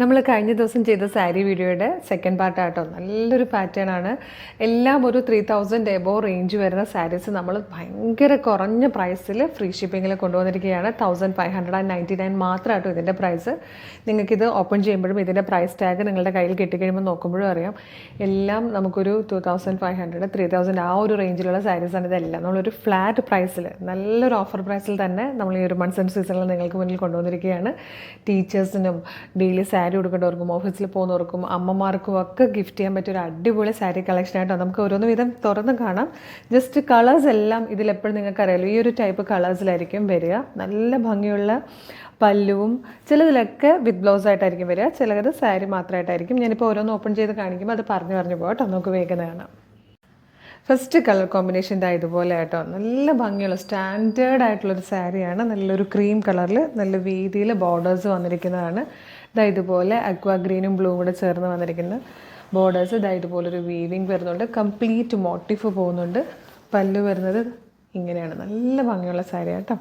നമ്മൾ കഴിഞ്ഞ ദിവസം ചെയ്ത സാരി വീഡിയോയുടെ സെക്കൻഡ് പാർട്ട് ആട്ടോ. നല്ലൊരു പാറ്റേൺ ആണ്. എല്ലാം ഒരു ത്രീ തൗസൻഡ് എബോ റേഞ്ച് വരുന്ന സാരീസ് നമ്മൾ ഭയങ്കര കുറഞ്ഞ പ്രൈസിൽ ഫ്രീ ഷിപ്പിങ്ങിൽ കൊണ്ടുവന്നിരിക്കുകയാണ്. Thousand five hundred and ninety nine മാത്രമാട്ടോ ഇതിന്റെ പ്രൈസ് നിങ്ങൾക്കിത് ഓപ്പൺ ചെയ്യുമ്പോഴും ഇതിന്റെ പ്രൈസ് ടാഗ് നിങ്ങളുടെ കയ്യിൽ കിട്ടിക്കഴിയുമ്പോൾ നോക്കുമ്പോഴും അറിയാം. എല്ലാം നമുക്കൊരു two thousand five hundred three thousand ആ ഒരു റേഞ്ചിലുള്ള സാരീസാണ് ഇതെല്ലാം. നമ്മളൊരു ഫ്ലാറ്റ് പ്രൈസിൽ നല്ലൊരു ഓഫർ പ്രൈസിൽ തന്നെ നമ്മൾ ഈ ഒരു മൺസൺ സീസണിൽ നിങ്ങൾക്ക് മുന്നിൽ കൊണ്ടുവന്നിരിക്കുകയാണ്. ടീച്ചേഴ്സിനും ഡെയിലി സാരി ഉടുക്കേണ്ടവർക്കും ഓഫീസിൽ പോകുന്നവർക്കും അമ്മമാർക്കും ഒക്കെ ഗിഫ്റ്റ് ചെയ്യാൻ പറ്റിയ ഒരു അടിപൊളി സാരി കളക്ഷൻ ആയിട്ടോ നമുക്ക് ഓരോന്ന് വിധം തുറന്ന് കാണാം. ജസ്റ്റ് കളേഴ്സ് എല്ലാം ഇതിലെപ്പോഴും നിങ്ങൾക്കറിയാലോ ഈ ഒരു ടൈപ്പ് കളേഴ്സിലായിരിക്കും വരിക. നല്ല ഭംഗിയുള്ള പല്ലുവും ചിലതിലൊക്കെ വിത്ത് ബ്ലൗസ് ആയിട്ടായിരിക്കും വരിക ചിലത് സാരി മാത്രമായിട്ടായിരിക്കും. ഞാനിപ്പോൾ ഓരോന്ന് ഓപ്പൺ ചെയ്ത് കാണിക്കുമ്പോൾ അത് പറഞ്ഞു പറഞ്ഞു പോകട്ടോ നമുക്ക് വേഗം കാണാം. ഫസ്റ്റ് കളർ കോമ്പിനേഷൻ ഇതാ ഇതുപോലെ ആയിട്ടോ നല്ല ഭംഗിയുള്ള സ്റ്റാൻഡേർഡ് ആയിട്ടുള്ളൊരു സാരിയാണ്. നല്ലൊരു ക്രീം കളറിൽ നല്ല വീതിയിൽ ബോർഡേഴ്സ് വന്നിരിക്കുന്നതാണ്. ഇതാ ഇതുപോലെ അക്വാ ഗ്രീനും ബ്ലൂവും കൂടെ ചേർന്ന് വന്നിരിക്കുന്ന ബോർഡേഴ്സ് ഇതാ ഇതുപോലൊരു വീവിങ് വരുന്നുണ്ട്. കംപ്ലീറ്റ് മോട്ടിഫ് പോകുന്നുണ്ട്. പല്ല് വരുന്നത് ഇങ്ങനെയാണ്. നല്ല ഭംഗിയുള്ള സാരി കേട്ടോ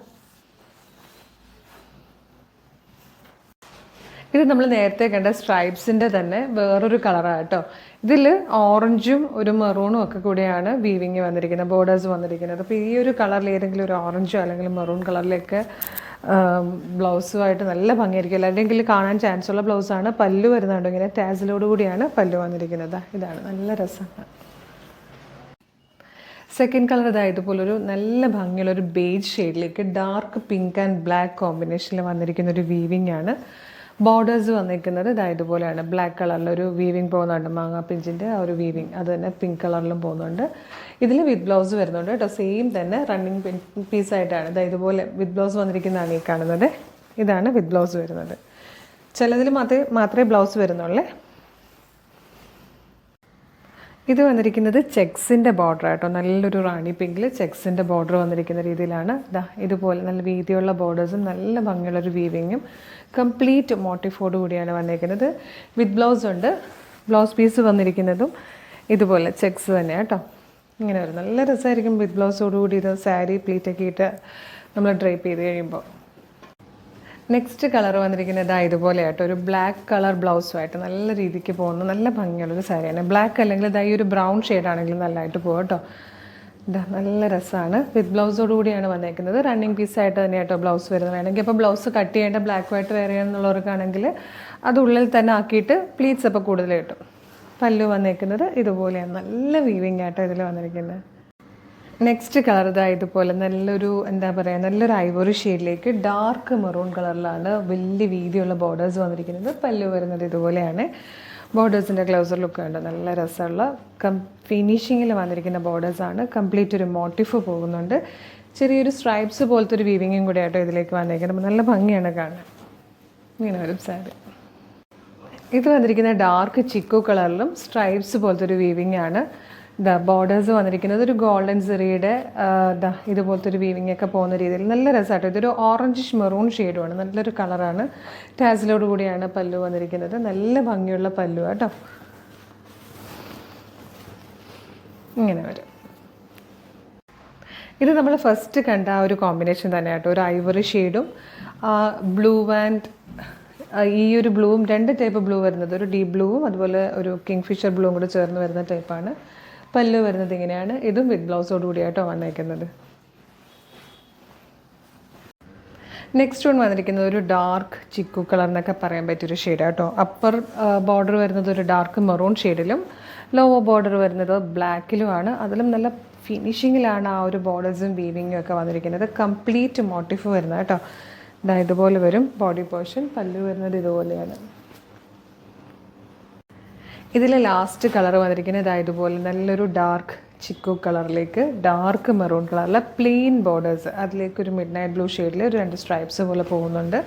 ഇത് നമ്മൾ നേരത്തെ കണ്ട സ്ട്രൈപ്സിന്റെ തന്നെ വേറൊരു കളറാണ് കേട്ടോ ഇതിൽ ഓറഞ്ചും ഒരു മെറൂണും ഒക്കെ കൂടിയാണ് വീവിങ് വന്നിരിക്കുന്നത് ബോർഡേഴ്സ് വന്നിരിക്കുന്നത്. അപ്പോൾ ഈ ഒരു കളറിൽ ഏതെങ്കിലും ഒരു ഓറഞ്ചോ അല്ലെങ്കിൽ മെറൂൺ കളറിലേക്ക് ബ്ലൗസുമായിട്ട് നല്ല ഭംഗിയായിരിക്കും. അല്ലെങ്കിൽ കാണാൻ ചാൻസ് ഉള്ള ബ്ലൗസാണ്. പല്ലു വരുന്നുണ്ട് ഇങ്ങനെ ടാസിലോട് കൂടിയാണ് പല്ലു വന്നിരിക്കുന്നത്. ഇതാണ് നല്ല രസമാണ് സെക്കൻഡ് കളർ ഇതാ ഇതുപോലൊരു നല്ല ഭംഗിയുള്ള ഒരു ബേജ് ഷെയ്ഡിലേക്ക് ഡാർക്ക് പിങ്ക് ആൻഡ് ബ്ലാക്ക് കോമ്പിനേഷനിൽ വന്നിരിക്കുന്ന ഒരു വീവിംഗ് ആണ്. ബോർഡേഴ്സ് വന്നിരിക്കുന്നത് ഇതാ ഇതുപോലെയാണ്. ബ്ലാക്ക് കളറിൽ ഒരു വീവിങ് പോകുന്നുണ്ട്. മാങ്ങാ പിഞ്ചിന്റെ ആ ഒരു വീവിങ് അത് തന്നെ പിങ്ക് കളറിലും പോകുന്നുണ്ട്. ഇതിൽ വിത്ത് ബ്ലൗസ് വരുന്നുണ്ട് കേട്ടോ. സെയിം തന്നെ റണ്ണിങ് പീസായിട്ടാണ് ഇതാ ഇതുപോലെ വിത്ത് ബ്ലൗസ് വന്നിരിക്കുന്നതാണ് ഈ കാണുന്നത്. ഇതാണ് വിത്ത് ബ്ലൗസ് വരുന്നത്. ചിലതിൽ മാത്രമേ മാത്രമേ ബ്ലൗസ് വരുന്നുള്ളേ. ഇത് വന്നിരിക്കുന്നത് ചെക്സിന്റെ ബോർഡർ ആട്ടോ. നല്ലൊരു റാണി പിങ്കിൽ ചെക്സിന്റെ ബോർഡർ വന്നിരിക്കുന്ന രീതിയിലാണ്. ഇതാ ഇതുപോലെ നല്ല വീതിയുള്ള ബോർഡേഴ്സും നല്ല ഭംഗിയുള്ളൊരു വീവിങ്ങും കംപ്ലീറ്റ് മോട്ടിഫോട് കൂടിയാണ് വന്നിരിക്കുന്നത്. വിത്ത് ബ്ലൗസ് ഉണ്ട്. ബ്ലൗസ് പീസ് വന്നിരിക്കുന്നതും ഇതുപോലെ ചെക്സ് തന്നെ കേട്ടോ. ഇങ്ങനെ വരും നല്ല രസമായിരിക്കും വിത്ത് ബ്ലൗസോടുകൂടി ഇത് സാരി പ്ലീറ്റൊക്കെ ഇട്ട് നമ്മൾ ഡ്രൈപ്പ് ചെയ്ത് കഴിയുമ്പോൾ നെക്സ്റ്റ് കളർ വന്നിരിക്കുന്നത് ഇതാ ഇതുപോലെ ആയിട്ട് ഒരു ബ്ലാക്ക് കളർ ബ്ലൗസുമായിട്ട് നല്ല രീതിക്ക് പോകുന്ന. നല്ല ഭംഗിയുള്ളൊരു സാരിയാണ് ബ്ലാക്ക് അല്ലെങ്കിൽ ഇതാ ഈ ഒരു ബ്രൗൺ ഷെയ്ഡാണെങ്കിലും നല്ലതായിട്ട് പോകും കേട്ടോ. ഇതാ നല്ല രസമാണ്. വിത്ത് ബ്ലൗസോട് കൂടിയാണ് വന്നേക്കുന്നത്. റണ്ണിങ് പീസായിട്ട് തന്നെ കേട്ടോ ബ്ലൗസ് വരുന്നത്. വേണമെങ്കിൽ അപ്പോൾ ബ്ലൗസ് കട്ട് ചെയ്യേണ്ട ബ്ലാക്ക് വൈറ്റ് വേറെ എന്നുള്ളവർക്കാണെങ്കിൽ അത് ഉള്ളിൽ തന്നെ ആക്കിയിട്ട് പ്ലീറ്റ്സ് അപ്പോൾ കൂടുതൽ കിട്ടും. പല്ലു വന്നേക്കുന്നത് ഇതുപോലെയാണ്. നല്ല വീവിങ് ആയിട്ട് ഇതിൽ വന്നിരിക്കുന്നത്. നെക്സ്റ്റ് കളർ ഇതാ ഇതുപോലെ നല്ലൊരു എന്താ പറയുക നല്ലൊരു ഐവറി ഷെയ്ഡിലേക്ക് ഡാർക്ക് മെറൂൺ കളറിലാണ് വലിയ വീതിയുള്ള ബോർഡേഴ്സ് വന്നിരിക്കുന്നത്. പല്ലു വരുന്നത് ഇതുപോലെയാണ്. ബോർഡേഴ്സിന്റെ ഗ്ലൗസർ ലുക്ക് ഉണ്ട് നല്ല രസമുള്ള കം ഫിനിഷിങ്ങിൽ വന്നിരിക്കുന്ന ബോർഡേഴ്സാണ് കംപ്ലീറ്റ് ഒരു മോട്ടിഫ് പോകുന്നുണ്ട്. ചെറിയൊരു സ്ട്രൈപ്സ് പോലത്തെ ഒരു വീവിങ്ങും കൂടെ ആയിട്ടോ ഇതിലേക്ക് വന്നിരിക്കുന്നത് നല്ല ഭംഗിയാണ് കാണാൻ. ഇങ്ങനെ വരും സാരി. ഇത് വന്നിരിക്കുന്ന ഡാർക്ക് ചിക്കു കളറിലും സ്ട്രൈപ്സ് പോലത്തെ ഒരു വീവിംഗ് ആണ് ദ ബോർഡേഴ്സ് വന്നിരിക്കുന്നത് ഒരു ഗോൾഡൻ സിറിയുടെ ദ ഇതുപോലത്തെ ഒരു വീവിംഗ് ഒക്കെ പോകുന്ന രീതിയിൽ. നല്ല രസമായിട്ട് ഇതൊരു ഓറഞ്ച് മെറൂൺ ഷെയ്ഡുമാണ് നല്ലൊരു കളറാണ്. ടാസിലോട് കൂടിയാണ് പല്ലു വന്നിരിക്കുന്നത്. നല്ല ഭംഗിയുള്ള പല്ലു കേട്ടോ ഇങ്ങനെ വരും. ഇത് നമ്മൾ ഫസ്റ്റ് കണ്ട ആ ഒരു കോമ്പിനേഷൻ തന്നെ കേട്ടോ ഒരു ഐവറി ഷെയ്ഡും ബ്ലൂ ആൻഡ് ഈ ഒരു ബ്ലൂവും രണ്ട് ടൈപ്പ് ബ്ലൂ വരുന്നത്. ഒരു ഡീപ് ബ്ലൂവും അതുപോലെ ഒരു കിങ് ഫിഷർ ബ്ലൂവും കൂടെ ചേർന്ന് വരുന്ന ടൈപ്പാണ് പല്ല് വരുന്നത് ഇങ്ങനെയാണ്. ഇതും വിത്ത് ബ്ലൗസോട് കൂടിയായിട്ടോ വന്നേക്കുന്നത്. നെക്സ്റ്റ് വൺ വന്നിരിക്കുന്നത് ഒരു ഡാർക്ക് ചിക്കു കളർ എന്നൊക്കെ പറയാൻ പറ്റിയൊരു ഷെയ്ഡ് കേട്ടോ അപ്പർ ബോർഡർ വരുന്നത് ഒരു ഡാർക്ക് മെറൂൺ ഷെയ്ഡിലും ലോവർ ബോർഡർ വരുന്നത് ബ്ലാക്കിലുമാണ് അതിലും നല്ല ഫിനിഷിങ്ങിലാണ് ആ ഒരു ബോർഡേഴ്സും വീവിങ്ങും ഒക്കെ വന്നിരിക്കുന്നത്. കംപ്ലീറ്റ് മോട്ടിഫ് വരുന്നത് കേട്ടോ. ഇതാ ഇതുപോലെ വരും. ബോഡി പോർഷൻ പല്ലു വരുന്നത് ഇതുപോലെയാണ്. ഇതിലെ ലാസ്റ്റ് കളർ വന്നിരിക്കുന്നത് ഇതാ ഇതുപോലെ നല്ലൊരു ഡാർക്ക് ചിക്കു കളറിലേക്ക് ഡാർക്ക് മെറൂൺ കളറിലെ പ്ലെയിൻ ബോർഡേഴ്സ് അതിലേക്ക് ഒരു മിഡ് നൈറ്റ് ബ്ലൂ ഷെയ്ഡിൽ ഒരു രണ്ട് സ്ട്രൈപ്സ് പോലെ പോകുന്നുണ്ട്.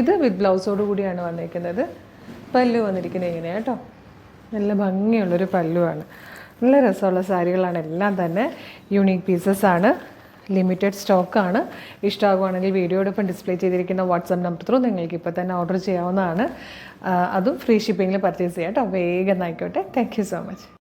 ഇത് വിത്ത് ബ്ലൗസോട് കൂടിയാണ് വന്നിരിക്കുന്നത്. പല്ലു വന്നിരിക്കുന്നത് ഇങ്ങനെ കേട്ടോ. നല്ല ഭംഗിയുള്ളൊരു പല്ലുവാണ്. നല്ല രസമുള്ള സാരികളാണ്. എല്ലാം തന്നെ യുണീക്ക് പീസസ് ആണ്. ലിമിറ്റഡ് സ്റ്റോക്കാണ്. ഇഷ്ടമാകുവാണെങ്കിൽ വീഡിയോടൊപ്പം ഡിസ്പ്ലേ ചെയ്തിരിക്കുന്ന വാട്സപ്പ് നമ്പർ ത്രൂ നിങ്ങൾക്ക് ഇപ്പോൾ തന്നെ ഓർഡർ ചെയ്യാവുന്നതാണ്. അതും ഫ്രീ ഷിപ്പിങ്ങിൽ പർച്ചേസ് ചെയ്യാം കേട്ടോ. വേഗം ആയിക്കോട്ടെ. Thank so much